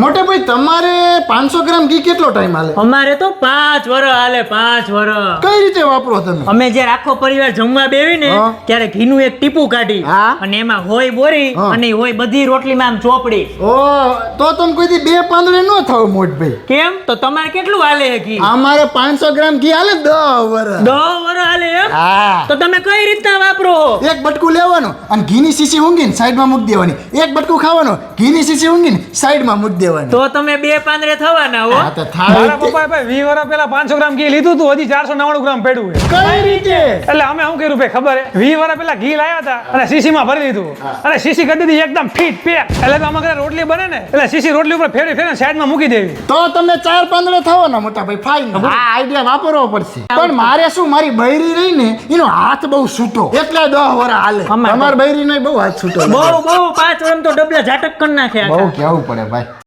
મોટે ભાઈ તમારે પાંચસો ગ્રામ ઘી કેટલો ટાઈમ હાલે? અમારે તો પાંચ વર હાલે પાંચ વર કઈ રીતે વાપરો તમે? અમે જ્યારે આખો પરિવાર જમવા બેવી ને ત્યારે ઘી નું એક ટીપું કાઢી અને એમાં હોય બોરી અને હોય બધી રોટલીમાં આમ ચોપડી. ઓ તો તમે કોઈ બે પાંદડે ન થાવ મોટ ભાઈ. કેમ? તો તમારે કેટલું હાલે ઘી? અમારે પાંચસો ગ્રામ ઘી હાલે દસ વર દસ વર હાલે એમ? હા. તો તમે કઈ રીતના વાપરો? એક બટકું લેવાનું અને ઘીની શીશી ઊંઘીને સાઈડમાં મૂકી દેવાની. એક બટકું ખાવાનું ઘીની શીશી ઊંઘીને સાઈડમાં મૂકી દેવાની. તો તમે બે પાંદરે થવાના હો. તો મારા પપ્પાએ ભાઈ વીસ વર્ષ પહેલા પાંચસો ગ્રામ ઘી લીધું હતું હજી ચારસો નવ્વાણું ગ્રામ પડ્યું છે. કઈ રીતે? એટલે અમે શું કર્યું ભાઈ ખબર હે વીસ વર્ષ પહેલા ઘી લાવ્યા હતા અને શીશીમાં ભરી દીધું. અને શીશી કરી દીધી એકદમ ફિટ પેક. એટલે તો અમારે રોટલી બને ને એટલે શીશી રોટલી ઉપર ફેરી ફેરી સાઈડમાં મૂકી દેવી. તો તમે ચાર પાંદરે થવાના મોટા ભાઈ ફાઈન આ આઈડિયા વાપરવો પડશે. પણ મારે શું મારી બૈરી રહી ને એનો હાથ બહુ છૂટો એટલે દસ વર હાલે. અમારે અમાર બૈરી નો બહુ હાથ છૂટો બહુ બહુ પાંચ રન તો ડબલા ઝાટક કરી નાખ્યા બહુ કેવું પડે ભાઈ.